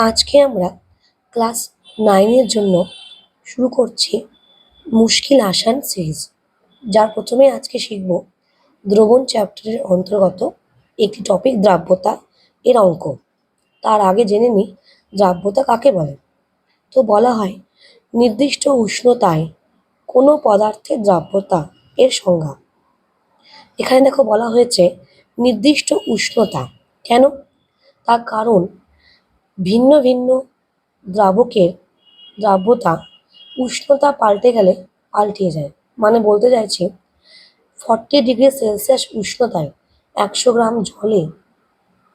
আজকে আমরা ক্লাস নাইনের জন্য শুরু করছি মুশকিল আসান সিরিজ যার প্রথমে আজকে শিখব দ্রবণ চ্যাপ্টারের অন্তর্গত একটি টপিক দ্রাব্যতা এর অঙ্ক। তার আগে জেনে নিই দ্রাব্যতা কাকে বলে। তো বলা হয়, নির্দিষ্ট উষ্ণতায় কোনো পদার্থের দ্রাব্যতা এর সংজ্ঞা। এখানে দেখো বলা হয়েছে, নির্দিষ্ট উষ্ণতা। কেন? তার কারণ ভিন্ন ভিন্ন দ্রাবকের দ্রাব্যতা উষ্ণতা পাল্টে গেলে পাল্টিয়ে যায়। মানে বলতে চাইছি ফর্টি ডিগ্রি সেলসিয়াস উষ্ণতায় একশো গ্রাম জলে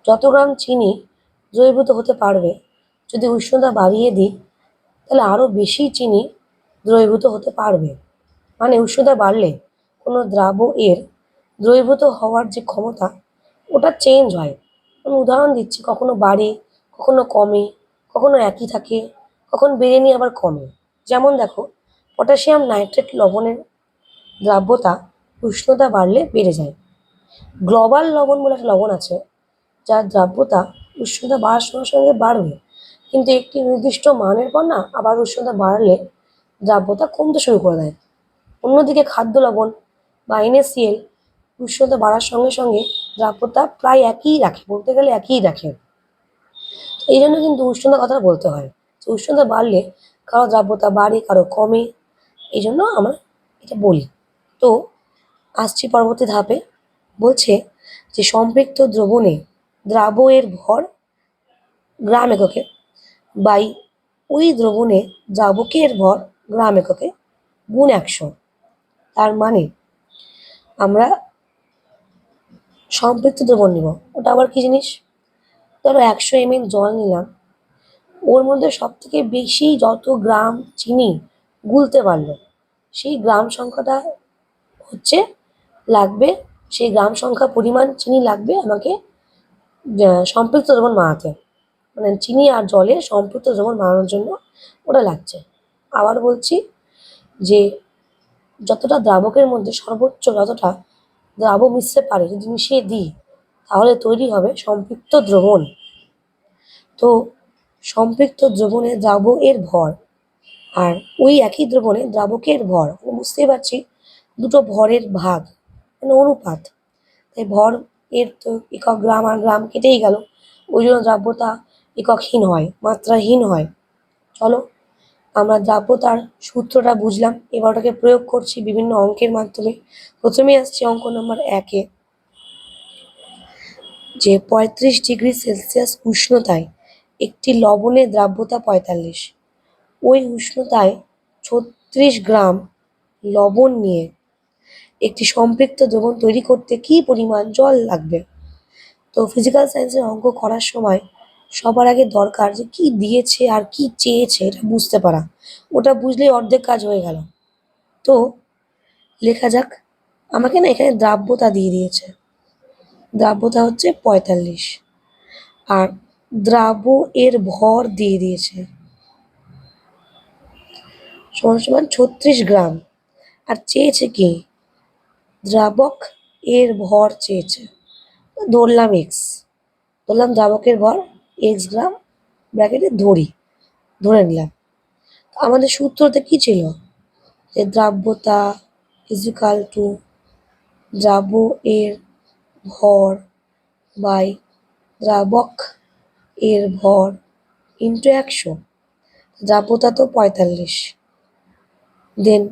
যত গ্রাম চিনি দ্রবীভূত হতে পারবে, যদি উষ্ণতা বাড়িয়ে দিই, তাহলে আরও বেশি চিনি দ্রবীভূত হতে পারবে। মানে উষ্ণতা বাড়লে কোনো দ্রাব এর দ্রবীভূত হওয়ার যে ক্ষমতা, ওটা চেঞ্জ হয়। আমি উদাহরণ দিচ্ছি, কখনো বাড়ে কখনো কমে, কখনো একই থাকে, কখন বেড়ে নিয়ে আবার কমে। যেমন দেখো, পটাশিয়াম নাইট্রেট লবণের দ্রাব্যতা উষ্ণতা বাড়লে বেড়ে যায়। গ্লোবাল লবণ বলে একটা লবণ আছে, যার দ্রাব্যতা উষ্ণতা বাড়ার সঙ্গে সঙ্গে বাড়বে। কিন্তু একটি নির্দিষ্ট মানের পর না, আবার উষ্ণতা বাড়লে দ্রাব্যতা কমতে শুরু করে দেয়। অন্যদিকে খাদ্য লবণ বা এনএসিএল উষ্ণতা বাড়ার সঙ্গে সঙ্গে দ্রাব্যতা প্রায় একই রাখে, বলতে গেলে একই রাখে। এই জন্য কিন্তু উষ্ণতার কথাটা বলতে হয়। উষ্ণতা বাড়লে কারও দ্রাব্যতা বাড়ে, কারও কমে এই জন্য আমরা এটা বলি। তো আসছি পরবর্তী ধাপে। বলছে যে সম্পৃক্ত দ্রবণে দ্রাব এর ভর গ্রাম এককে বাই ওই দ্রবণে দ্রাবকের ভর গ্রাম এককে গুণ একশো। তার মানে আমরা সম্পৃক্ত দ্রবণ নিব। ওটা আবার কি জিনিস? ধরো একশো এমএল জল নিলাম, ওর মধ্যে সব থেকে বেশি যত গ্রাম চিনি গুলতে পারল, সেই গ্রাম সংখ্যাটা হচ্ছে লাগবে, সেই গ্রাম সংখ্যা পরিমাণ চিনি লাগবে আমাকে সম্পৃক্ত দ্রবণ বানাতে মানে চিনি আর জলে সম্পৃক্ত দ্রবণ বানানোর জন্য ওটা লাগছে। আবার বলছি যে যতটা দ্রাবকের মধ্যে সর্বোচ্চ যতটা দ্রাবক মিশতে পারে যদি মিশিয়ে দিই তাহলে তৈরি হবে সম্পৃক্ত দ্রবণ। তো সম্পৃক্ত দ্রবণে দ্রাব এর ভর আর ওই একই দ্রবণে দ্রাবকের ভর। মানে বুঝতেই পারছি, দুটো ভরের ভাগ মানে অনুপাত। তাই ভর এর তো একক গ্রাম আর গ্রাম কেটেই গেল। ওই জন্য দ্রাব্যতা এককহীন হয়, মাত্রাহীন হয়। চলো, আমরা দ্রাব্যতার সূত্রটা বুঝলাম। এবার ওটাকে প্রয়োগ করছি বিভিন্ন অঙ্কের মাধ্যমে। প্রথমেই আসছে অঙ্ক নম্বর একে। যে পঁয়ত্রিশ ডিগ্রি সেলসিয়াস উষ্ণতায় একটি লবণের দ্রাব্যতা পঁয়তাল্লিশ। ওই উষ্ণতায় ছত্রিশ গ্রাম লবণ নিয়ে একটি সম্পৃক্ত দ্রবণ তৈরি করতে কী পরিমাণ জল লাগবে? তো ফিজিক্যাল সায়েন্সের অঙ্ক করার সময় সবার আগে দরকার যে কি দিয়েছে আর কি চেয়েছে, এটা বুঝতে পারা। ওটা বুঝলেই অর্ধেক কাজ হয়ে গেল। তো লেখা যাক, আমাকে না এখানে দ্রাব্যতা দিয়ে দিয়েছে। দ্রাব্যতা হচ্ছে পঁয়তাল্লিশ। আর দ্রাব্য এর ভর দিয়ে দিয়েছে। সমান সমান ছত্রিশ গ্রাম। আর চেয়েছে কি? দ্রাবক এর ভর চেয়েছে। ধরলাম এক্স ধরলাম দ্রাবকের ভর এক্স গ্রাম, ব্র্যাকেটে ধরি। ধরে নিলাম। আমাদের সূত্রতে কি ছিল? যে দ্রাব্যতা ইজিক্যাল টু দ্রাব্য এর ভর বাই দ্রাবক এর ভর ইন্টু একশো। দ্রাব্যতা তো পঁয়তাল্লিশ। দেন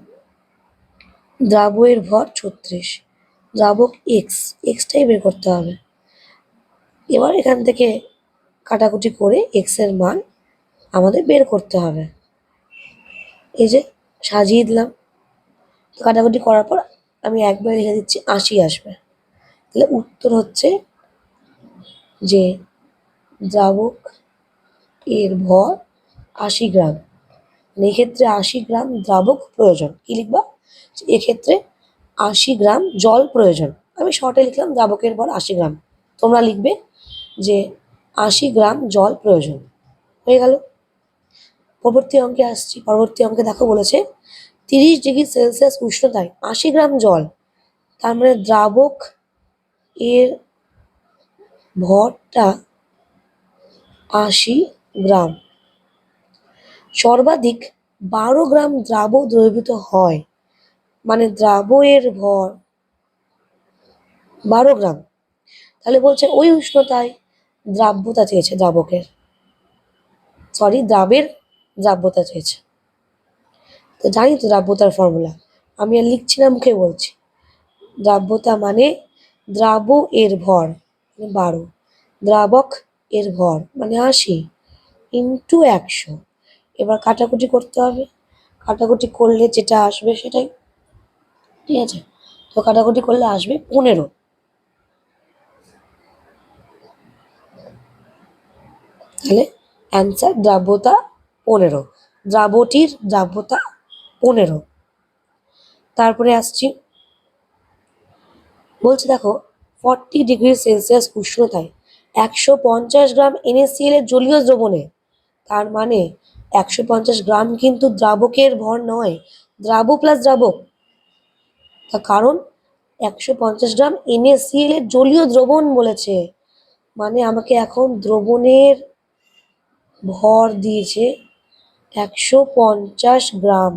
দ্রাব্য এর ভর ছত্রিশ। দ্রাবক এক্স এক্সটাই বের করতে হবে। এবার এখান থেকে কাটাকুটি করে এক্সের মান আমাদের বের করতে হবে। এই যে সাজিয়ে দিলাম। কাটাকুটি করার পর আমি একবার লিখে দিচ্ছি আশি আসবে। তাহলে উত্তর হচ্ছে যে দ্রাবক এর ভর আশি গ্রাম। মানে এক্ষেত্রে আশি গ্রাম দ্রাবক প্রয়োজন। কি লিখবা? এক্ষেত্রে আশি গ্রাম জল প্রয়োজন। আমি শর্টে লিখলাম দ্রাবকের ভর আশি গ্রাম। তোমরা লিখবে যে আশি গ্রাম জল প্রয়োজন। হয়ে গেল। পরবর্তী অঙ্কে আসছি। পরবর্তী অঙ্কে দেখো বলেছে, তিরিশ ডিগ্রি সেলসিয়াস উষ্ণতায় আশি গ্রাম জল, তার মানে দ্রাবক এর ভরটা আশি গ্রাম। সর্বাধিক বারো গ্রাম দ্রাব দ্রবীভূত হয়। মানে দ্রাবয়ের ভর বারো গ্রাম। তাহলে বলছে ওই উষ্ণতায় দ্রাব্যতা চেয়েছে দ্রাবকের। সরি দ্রাবের দ্রাব্যতা চেয়েছে। তো জানি তো দ্রাব্যতার ফর্মুলা আমি আর লিখছি না, মুখে বলছি। দ্রাব্যতা মানে দ্রাব এর ভর মানে বারো। দ্রাবক এর ভর মানে আশি ইন্টু একশো। এবার কাটাকুটি করতে হবে। কাটাকুটি করলে যেটা আসবে সেটাই, ঠিক আছে? তো কাটাকুটি করলে আসবে পনেরো। তাহলে অ্যান্সার দ্রাব্যতা পনেরো। দ্রাবটির দ্রাব্যতা পনেরো। তারপরে আসছি বলছে, দেখো ফর্টি ডিগ্রি সেলসিয়াস উষ্ণতায় একশো পঞ্চাশ গ্রাম এনএসিএল এর জলীয় দ্রবণে। তার মানে একশো পঞ্চাশ গ্রাম কিন্তু দ্রাবকের ভর নয়, দ্রাব প্লাস দ্রাবক। তার কারণ একশো পঞ্চাশ গ্রাম এনএসিএল এর জলীয় দ্রবণ বলেছে। মানে আমাকে এখন দ্রবণের ভর দিয়েছে একশো পঞ্চাশ গ্রাম।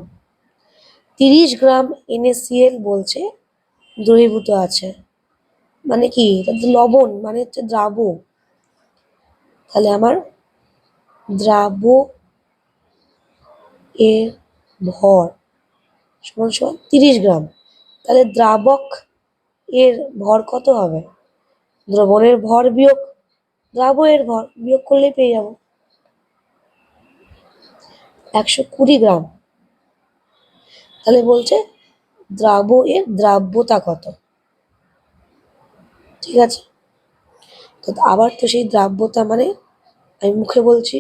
তিরিশ গ্রাম এনএসিএল বলছে দ্রবীভূত আছে। মানে কি? লবণ মানে হচ্ছে দ্রাব। তাহলে আমার দ্রাব এর ভর সমান সমান তিরিশ গ্রাম। তাহলে দ্রাবক এর ভর কত হবে? দ্রবণের ভর বিয়োগ, দ্রাব এর ভর বিয়োগ করলেই পেয়ে যাব। একশো কুড়ি গ্রাম। তাহলে বলছে দ্রাব এর দ্রাব্যতা কত? ঠিক আছে? তো আবার তো সেই দ্রাব্যতা মানে আমি মুখে বলছি,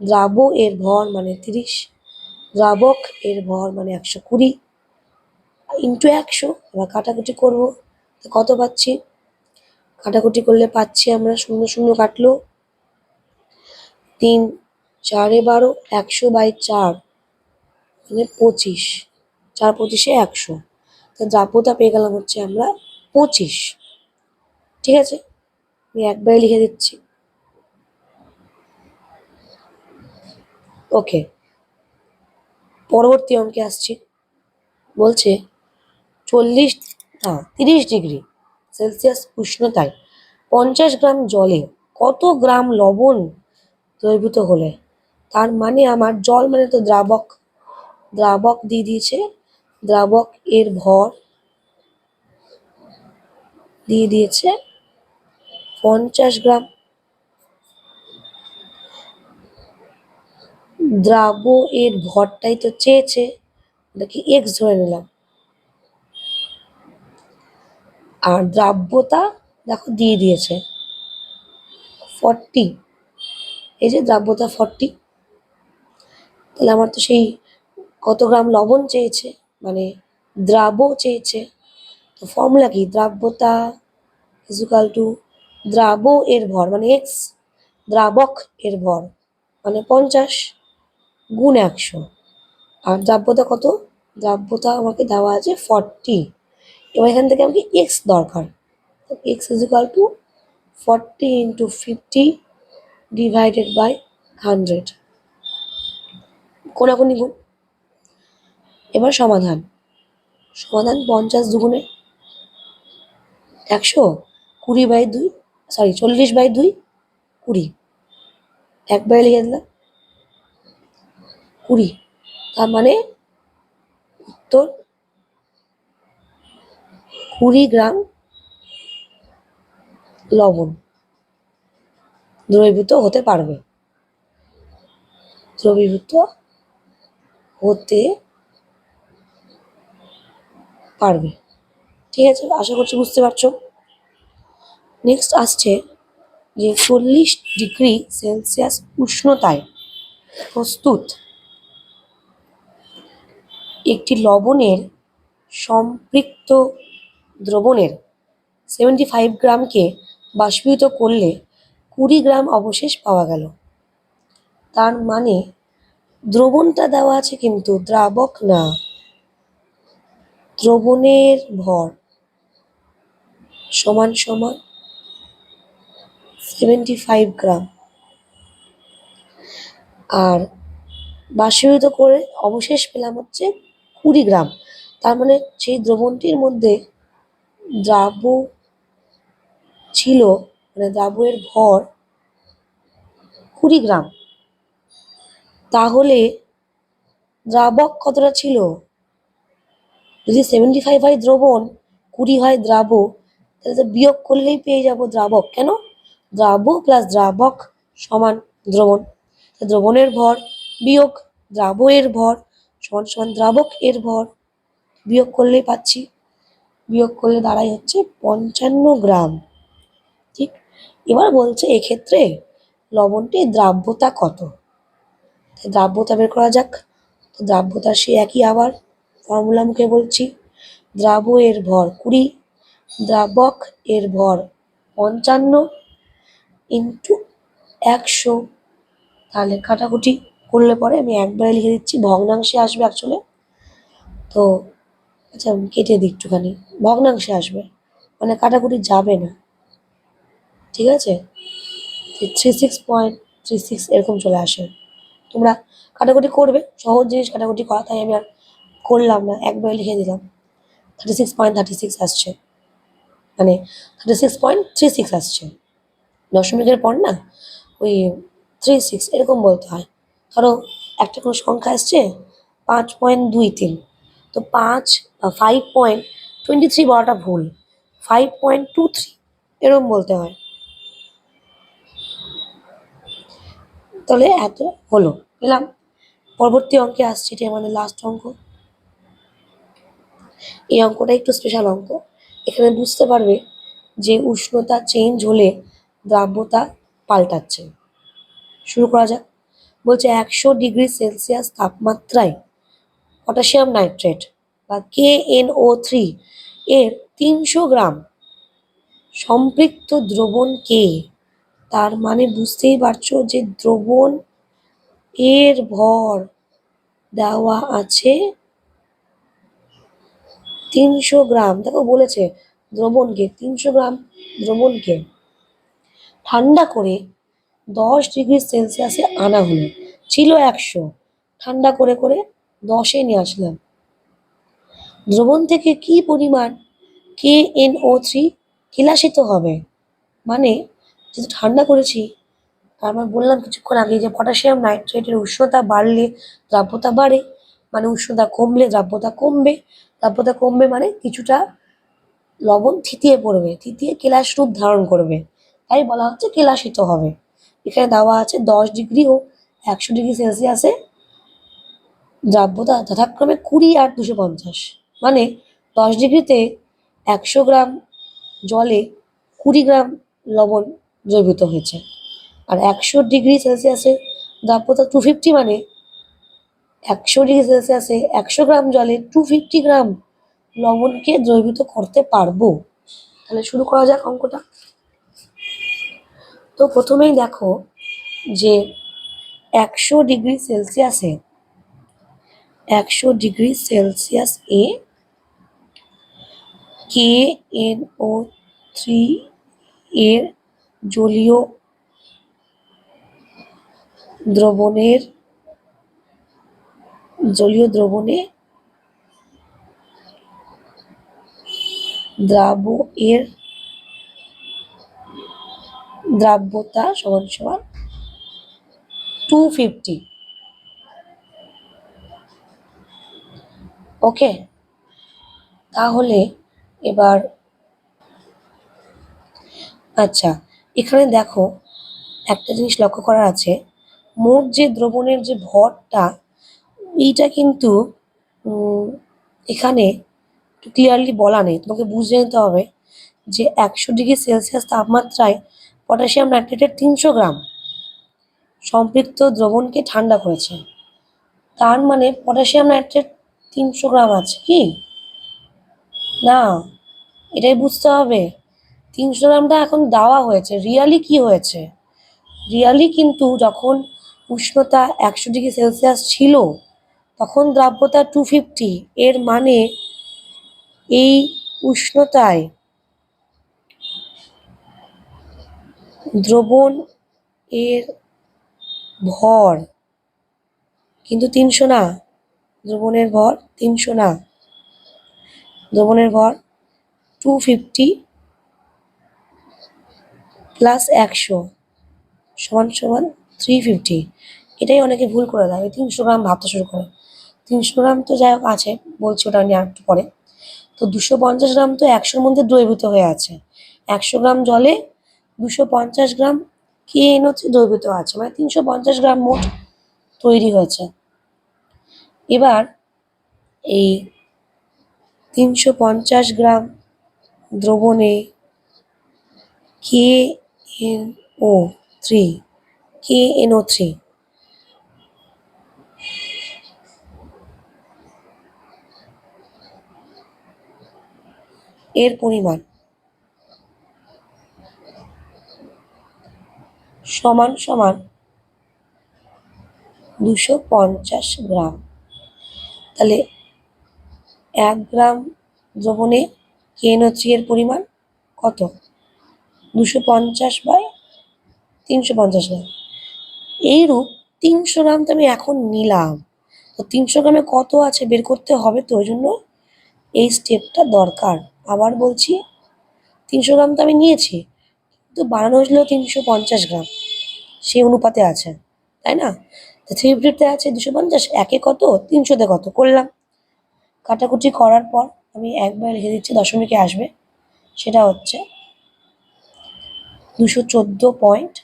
দ্রাব এর ভর মানে তিরিশ, দ্রাবক এর ভর মানে একশো কুড়ি ইন্টু একশো, এবার কাটাকুটি করব কত পাচ্ছি? কাটাকুটি করলে পাচ্ছি আমরা শূন্য শূন্য কাটলো, তিন, চারে বারো, একশো বাই চার মানে পঁচিশ। চার পঁচিশে একশো। তো দ্রাব্যতা পেয়ে গেলাম হচ্ছে আমরা পঁচিশ। ঠিক আছে? আমি একবারে লিখে দিচ্ছি। ওকে। পরবর্তী অঙ্কে আসছি। বলছে চল্লিশ, না, তিরিশ ডিগ্রি সেলসিয়াস উষ্ণতায় পঞ্চাশ গ্রাম জলে কত গ্রাম লবণ দ্রবীভূত হলে? তার মানে আমার জল মানে তো দ্রাবক। দ্রাবক দিয়ে দিয়েছে দ্রাবক এর ভর দিয়ে দিয়েছে পঞ্চাশ গ্রাম। দ্রাব এর ভরটাই তো চেয়েছে ওটাকে এক্স ধরে নিলাম। আর দ্রাব্যতা দেখো দিয়ে দিয়েছে ফর্টি এই যে দ্রাব্যতা ফর্টি তাহলে আমার তো সেই কত গ্রাম লবণ চেয়েছে? মানে দ্রাব চেয়েছে। তো ফর্মুলা কি দ্রাব্যতা ইজুকাল টু দ্রাব এর ভর মানে এক্স দ্রাবক এর ভর মানে পঞ্চাশ গুণ একশো। আর দ্রাব্যতা কত? দ্রাব্যতা আমাকে দেওয়া আছে ফর্টি এবার এখান থেকে আমাকে এক্স দরকার। X equal to forty into fifty divided by hundred কোনাকুনি গুণ। এবার সমাধান। সমাধান পঞ্চাশ দুগুণে একশো কুড়ি বাই দুই সরি চল্লিশ বাই দুই কুড়ি। একবারে লিখে দিলাম কুড়ি। তার মানে উত্তর কুড়ি গ্রাম লবণ দ্রবীভূত হতে পারবে। দ্রবীভূত হতে পারবে। ঠিক আছে? আশা করছি বুঝতে পারছ? নেক্সট আসছে যে চল্লিশ ডিগ্রি সেলসিয়াস উষ্ণতায় প্রস্তুত একটি লবণের সম্পৃক্ত দ্রবণের সেভেন্টি ফাইভ গ্রামকে বাষ্পীভূত করলে কুড়ি গ্রাম অবশেষ পাওয়া গেল। তার মানে দ্রবণটা দেওয়া আছে কিন্তু দ্রাবক না। দ্রবণের ভর সমান সমান সেভেন্টি ফাইভ গ্রাম। আর বাষ্পীভূত করে অবশেষ পেলাম হচ্ছে কুড়ি গ্রাম। তার মানে সেই দ্রবণটির মধ্যে দ্রাব্য ছিল মানে দ্রাব্যের ভর কুড়ি গ্রাম। তাহলে দ্রাবক কতটা ছিল? যদি সেভেন্টি ফাইভ হয় দ্রবণ, কুড়ি হয় দ্রাব্য তাহলে তো বিয়োগ করলেই পেয়ে যাব দ্রাবক। কেন? দ্রাব্য প্লাস দ্রাবক সমান দ্রবণ। দ্রবণের ভর বিয়োগ দ্রাব্য এর ভর সমান সমান দ্রাবক এর ভর। বিয়োগ করলেই পাচ্ছি। বিয়োগ করলে দাঁড়াই হচ্ছে পঞ্চান্ন গ্রাম। ঠিক? এবার বলছে এক্ষেত্রে লবণটির দ্রাব্যতা কত? দ্রাব্যতা বের করা যাক। দ্রাব্যতা সে একই আবার। ফর্মুলা মুখে বলছি। দ্রাব্য এর ভর কুড়ি, দ্রাবক এর ভর পঞ্চান্ন ইন্টু একশো। তাহলে কাটাকুটি করলে পরে আমি একবারে লিখে দিচ্ছি, ভগ্নাংশে আসবে অ্যাকচুয়ালি তো আচ্ছা আমি কেটে দিই একটুখানি। ভগ্নাংশে আসবে মানে কাটাকুটি যাবে না। ঠিক আছে? Three six point three six এরকম চলে আসে। তোমরা কাটাকুটি করবে, সহজ জিনিস কাটাকুটি করা, তাই আমি আর করলাম না একবারে লিখে দিলাম। Thirty six point thirty six আসছে। মানে thirty six point three six আসছে। দশমিকের পর না, ওই থ্রি সিক্স এরকম বলতে হয়। ধরো একটা কোনো সংখ্যা আসছে, পাঁচ পয়েন্ট দুই তিন। তো পাঁচ ফাইভ পয়েন্ট টোয়েন্টি থ্রি বলাটা ভুল। ফাইভ পয়েন্ট টু থ্রি এরকম বলতে হয়। তাহলে এত হলো। পেলাম। পরবর্তী অঙ্কে আসছে, এটি আমাদের লাস্ট অঙ্ক। এই অঙ্কটা একটু স্পেশাল অঙ্ক। এখানে বুঝতে পারবে যে উষ্ণতা চেঞ্জ হলে দ্রাব্যতা পাল্টাচ্ছে। শুরু করা যাক। বলছে একশো ডিগ্রি সেলসিয়াস তাপমাত্রায় পটাশিয়াম নাইট্রেট বা কে এন ও থ্রি এর তিনশো গ্রাম সম্পৃক্ত দ্রবণ কে? তার মানে বুঝতেই পারছ যে দ্রবণ এর ভর দেওয়া আছে তিনশো গ্রাম। দেখো বলেছে দ্রবণকে, তিনশো গ্রাম দ্রবণকে। ঠান্ডা করে দশ ডিগ্রি সেলসিয়াসে আনা হলো। ছিল একশো। ঠান্ডা করে করে দশে নিয়ে আসলাম। দ্রবণ থেকে কি পরিমাণ কে এন ও থ্রি কেলাসিত হবে? মানে যেহেতু ঠান্ডা করেছি আমরা বললাম কিছুক্ষণ আগে যে পটাশিয়াম নাইট্রেটের উষ্ণতা বাড়লে দ্রাব্যতা বাড়ে। মানে উষ্ণতা কমলে দ্রাব্যতা কমবে। দ্রাব্যতা কমবে মানে কিছুটা লবণ থিতিয়ে পড়বে, থিতিয়ে কেলাস রূপ ধারণ করবে। তাই বলা হচ্ছে কেলাসিত হবে। এখানে দেওয়া আছে দশ ডিগ্রি ও একশো ডিগ্রি সেলসিয়াসে দ্রাব্যতা যথাক্রমে কুড়ি আর দুশো পঞ্চাশ। মানে দশ ডিগ্রিতে একশো গ্রাম জলে কুড়ি গ্রাম লবণ দ্রবীভূত হয়েছে। আর একশো ডিগ্রি সেলসিয়াসে দ্রাব্যতা টু ফিফটি মানে একশো ডিগ্রি সেলসিয়াসে একশো গ্রাম জলে টু ফিফটি গ্রাম লবণকে দ্রবীভূত করতে পারব। তাহলে শুরু করা যাক অঙ্কটা। তো প্রথমেই দেখো যে একশো ডিগ্রি সেলসিয়াসে একশো ডিগ্রি সেলসিয়াস এ কে এন ও থ্রি এর জলীয় দ্রবণের জলীয় দ্রবণে দ্রাব্য এর দ্রাব্যতা সমান সমান টু ফিফটি ওকে তাহলে এবার আচ্ছা এখানে দেখো একটা জিনিস লক্ষ্য করা আছে। মোট যে দ্রবণের যে ভরটা এইটা কিন্তু এখানে ক্লিয়ারলি বলা নেই, তোমাকে বুঝে নিতে হবে যে একশো ডিগ্রি সেলসিয়াস তাপমাত্রায় পটাশিয়াম নাইট্রেটের তিনশো গ্রাম সম্পৃক্ত দ্রবণকে ঠান্ডা করেছে। তার মানে পটাশিয়াম নাইট্রেট তিনশো গ্রাম আছে কি? না, এটাই বুঝতে হবে। তিনশো গ্রামটা এখন দেওয়া হয়েছে। রিয়ালি কি হয়েছে? রিয়ালি কিন্তু যখন উষ্ণতা একশো ডিগ্রি সেলসিয়াস ছিল তখন দ্রাব্যতা টু ফিফটি এর মানে এই উষ্ণতায় দ্রবণ এর ভর। কিন্তু তিনশো না, দ্রবণের ভর তিনশো না। দ্রবণের ভর টু ফিফটি প্লাস একশো সমান সমান থ্রি ফিফটি এটাই অনেকে ভুল করে দেয় তিনশো গ্রাম ভাবতে শুরু করে। তিনশো গ্রাম তো যাই হোক আছে, বলছি ওটা নিয়ে একটু পরে। তো দুশো পঞ্চাশ গ্রাম তো একশোর মধ্যে দ্রবীভূত হয়ে আছে। একশো গ্রাম জলে, দুশো পঞ্চাশ গ্রাম কে এন হচ্ছে দ্রবীভূত আছে মানে তিনশো পঞ্চাশ গ্রাম মোট তৈরি হয়েছে। এবার এই তিনশো পঞ্চাশ গ্রাম দ্রবণে K N O three K N O three এর পরিমাণ সমান সমান দুশো পঞ্চাশ গ্রাম। তাহলে এক গ্রাম দ্রবণে কেএনও3 এর পরিমাণ কত? দুশো পঞ্চাশ বাই তিনশো পঞ্চাশ গ্রাম। এইরূপ তিনশো গ্রাম তো আমি এখন নিলাম। তো তিনশো গ্রামে কত আছে বের করতে হবে? তো ওই জন্য এই স্টেপটা দরকার। আবার বলছি, তিনশো গ্রাম তো আমি নিয়েছি, কিন্তু বানানো হয়েছিল তিনশো পঞ্চাশ গ্রাম। সেই অনুপাতে আছে, তাই না? তো থ্রি ফিফটিতে আছে দুশো পঞ্চাশ, একে কত? তিনশোতে কত? করলাম। কাটাকুটি করার পর আমি একবার লিখে দিচ্ছি, দশমিকে আসবে, সেটা হচ্ছে দুশো চোদ্দ পয়েন্ট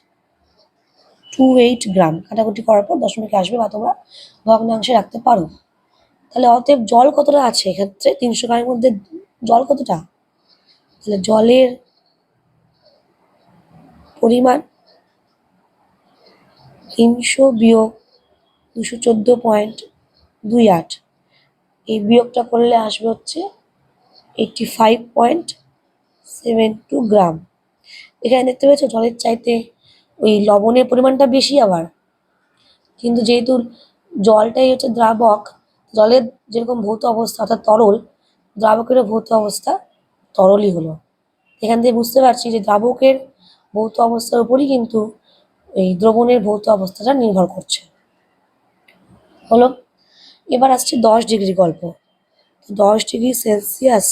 টু এইট গ্রাম। কাটাকুটি করার পর দশমিকে আসবে, বা তোমরা ভগ্নাংশে রাখতে পারো। তাহলে অতএব জল কতটা আছে? এক্ষেত্রে তিনশো গ্রামের মধ্যে জল কতটা? তাহলে জলের পরিমাণ তিনশো বিয়োগ দুশো চোদ্দ পয়েন্ট দুই আট। এই বিয়োগটা করলে আসবে হচ্ছে eighty five point seven two gram এখানে দেখতে পেয়েছ, জলের চাইতে ওই লবণের পরিমাণটা বেশি আবার। কিন্তু যেহেতু জলটাই হচ্ছে দ্রাবক, জলের যেরকম ভৌত অবস্থা অর্থাৎ তরল দ্রাবকেরও ভৌত অবস্থা তরলই হলো। এখান থেকে বুঝতে পারছি যে দ্রাবকের ভৌত অবস্থার উপরই কিন্তু এই দ্রবণের ভৌত অবস্থাটা নির্ভর করছে। হলো, এবার আসছে দশ ডিগ্রি গল্প। দশ ডিগ্রি সেলসিয়াস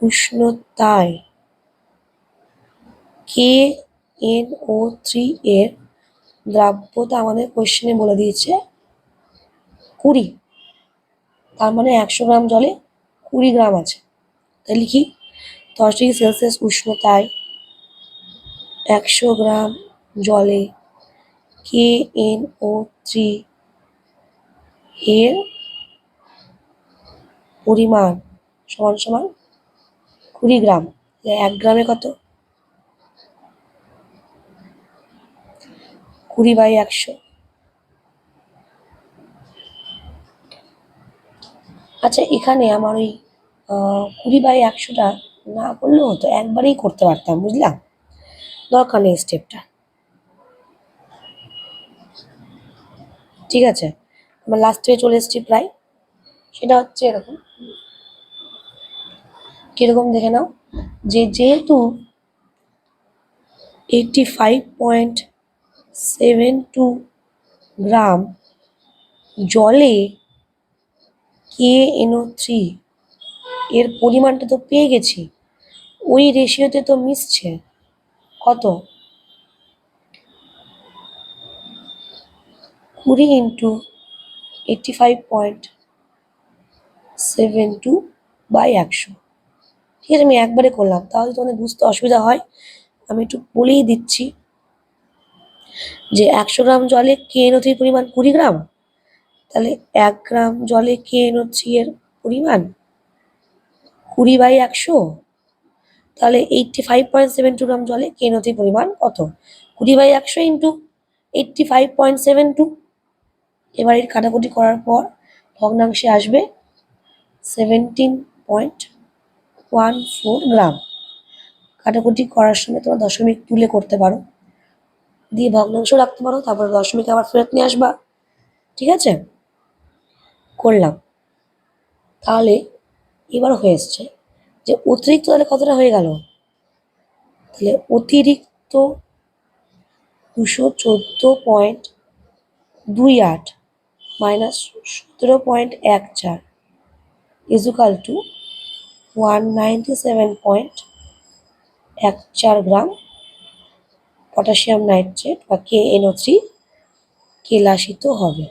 উষ্ণতায় কে এন ও থ্রি এর দ্রাব্যতা আমাদের কোয়েশ্চেনে বলে দিয়েছে কুড়ি। তার মানে একশো গ্রাম জলে কুড়ি গ্রাম আছে। তাই লিখি, দশ ডিগ্রি সেলসিয়াস উষ্ণতায় একশো গ্রাম জলে কে এন ও থ্রি এর পরিমাণ সমান সমান কুড়ি গ্রাম। এক গ্রামে কত? কুড়ি বাই একশো। আচ্ছা এখানে আমার ওই কুড়ি বাই একশোটা না করলেও হতো, একবারেই করতে পারতাম, বুঝলাম? দরকার নেই স্টেপটা ঠিক আছে, আমার লাস্টে চলে এসেছি প্রায়। সেটা হচ্ছে এরকম। কীরকম দেখে নাও, যে যেহেতু eighty five point seven two gram জলে কে এনও থ্রি এর পরিমাণটা তো পেয়ে গেছি। ওই রেশিওতে তো মিশছে। কত? কুড়ি into eighty five point seven two by একশো। ঠিক আছে, আমি একবারে করলাম। তাহলে তোমাদের বুঝতে অসুবিধা হয়। আমি একটু বলেই দিচ্ছি যে একশো গ্রাম জলে কে এনও থ্রির পরিমাণ কুড়ি গ্রাম? তাহলে এক গ্রাম জলে কে থ্রি এর পরিমাণ? কুড়ি বাই একশো? তাহলে eighty five point seven two gram জলে কে এনও থ্রির পরিমাণ কত? কুড়ি বাই একশো into eighty five point seven two এবার এর কাটাকুটি করার পর ভগ্নাংশে আসবে seventeen point one four gram. কাটাকুটি করার সময় তোমরা দশমিক তুলে করতে পারো। দিয়ে ভগ্নাংশ রাখতে পারো, তারপর দশমিক আবার ফেরত নিয়ে আসবা। ঠিক আছে? করলাম, তাহলে এবার হয়ে এসছে যে অতিরিক্ত তাহলে কতটা হয়ে গেল? তাহলে অতিরিক্ত দুশো চোদ্দ পয়েন্ট দুই আট মাইনাস সতেরো পয়েন্ট এক চার equal to one ninety seven point এক চার গ্রাম পটাশিয়াম নাইট্রেট বা কে এনও থ্রি কেলাসিত হবে।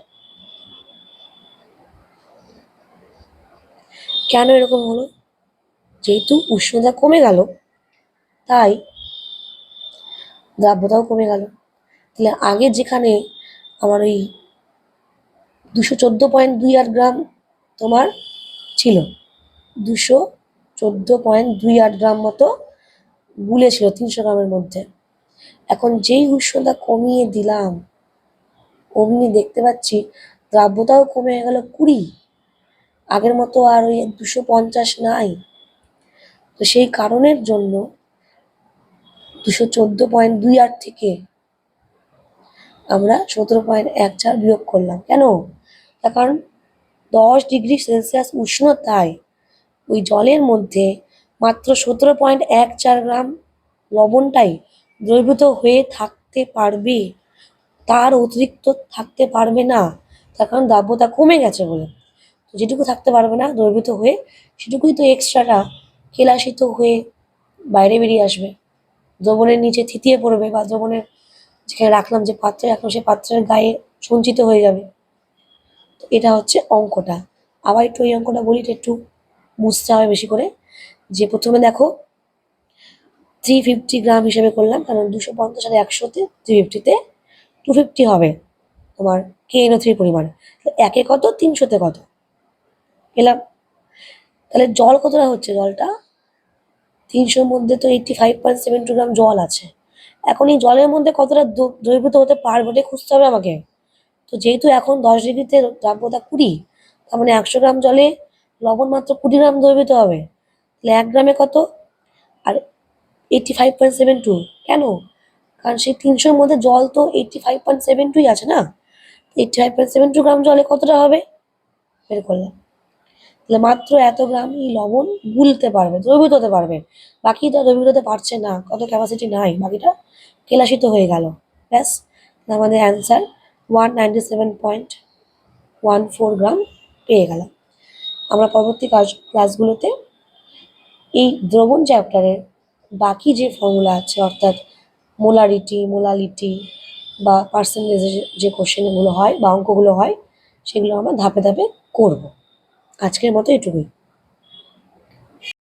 কেন এরকম হলো? যেহেতু উষ্ণতা কমে গেল, তাই দ্রাব্যতাও কমে গেল। তাহলে আগে যেখানে আমার ওই দুশো চোদ্দ পয়েন্ট দুই আট গ্রাম তোমার ছিল, দুশো চোদ্দ পয়েন্ট দুই আট গ্রাম মতো গুলে ছিল তিনশো গ্রামের মধ্যে। এখন যেই উষ্ণতা কমিয়ে দিলাম, অমনি দেখতে পাচ্ছি দ্রাব্যতাও কমে গেল কুড়ি আগের মতো আর ওই দুশো পঞ্চাশ নাই। তো সেই কারণের জন্য দুশো চোদ্দ পয়েন্ট দুই আট থেকে আমরা সতেরো পয়েন্ট এক চার বিয়োগ করলাম। কেন? তার কারণ দশ ডিগ্রি সেলসিয়াস উষ্ণতায় ওই জলের মধ্যে মাত্র সতেরো পয়েন্ট এক চার গ্রাম লবণটাই দ্রবীভূত হয়ে থাকতে পারবে, তার অতিরিক্ত থাকতে পারবে না। তার কারণ দ্রাব্যতা কমে গেছে বলে। তো যেটুকু থাকতে পারবে না দ্রবীভূত হয়ে সেটুকুই তো এক্সট্রাটা কেলাসিত হয়ে বাইরে বেরিয়ে আসবে। দ্রবণের নিচে থিতিয়ে পড়বে বা দ্রবণের যেখানে রাখলাম যে পাত্রে রাখলাম সে পাত্রের গায়ে সঞ্চিত হয়ে যাবে। তো এটা হচ্ছে অঙ্কটা। আবার একটু এই অঙ্কটা বলি, এটা একটু বুঝতে হবে বেশি করে। যে প্রথমে দেখো থ্রি ফিফটি গ্রাম হিসেবে করলাম, কারণ দুশো পঞ্চাশ আর একশোতে থ্রি ফিফটিতে টু ফিফটি হবে। তোমার কে এনও থ্রি পরিমাণ। একে কত? তিনশোতে কত? পেলাম তাহলে জল কতটা হচ্ছে জলটা? তিনশোর মধ্যে তো eighty five point seven two gram জল আছে। এখন এই জলের মধ্যে কতটা দ্র- দ্রবীভূত হতে পারবে ওটাই খুঁজতে হবে আমাকে। তো যেহেতু এখন দশ ডিগ্রিতে দ্রাব্যতা কুড়ি, তার মানে একশো গ্রাম জলে লবণ মাত্র কুড়ি গ্রাম দ্রবীভূত হবে। তাহলে এক গ্রামে কত? আর eighty five point seven two কেন? কারণ সেই তিনশোর মধ্যে জল তো এইটটি ফাইভ পয়েন্ট সেভেন টুই আছে না? Eighty five point seven two gram জলে কতটা হবে? বের করলাম। তাহলে মাত্র এত গ্রামই লবণ গুলতে পারবে, দ্রবীভূত হতে পারবে। বাকিটা দ্রবীভূত হতে পারছে না, কত ক্যাপাসিটি নাই, বাকিটা কেলাসিত হয়ে গেল। ব্যাস আমাদের answer one seven point one four gram পেয়ে গেলাম। আমরা পরবর্তী কাজ ক্লাসগুলোতে এই দ্রবণ চ্যাপ্টারের বাকি যে ফর্মুলা আছে, অর্থাৎ মোলারিটি মোলালিটি বা পার্সেন্টেজের যে কোশ্চেনগুলো হয় বা অঙ্কগুলো হয়, সেগুলো আমরা ধাপে ধাপে করব। আজকের মতো এটুকুই।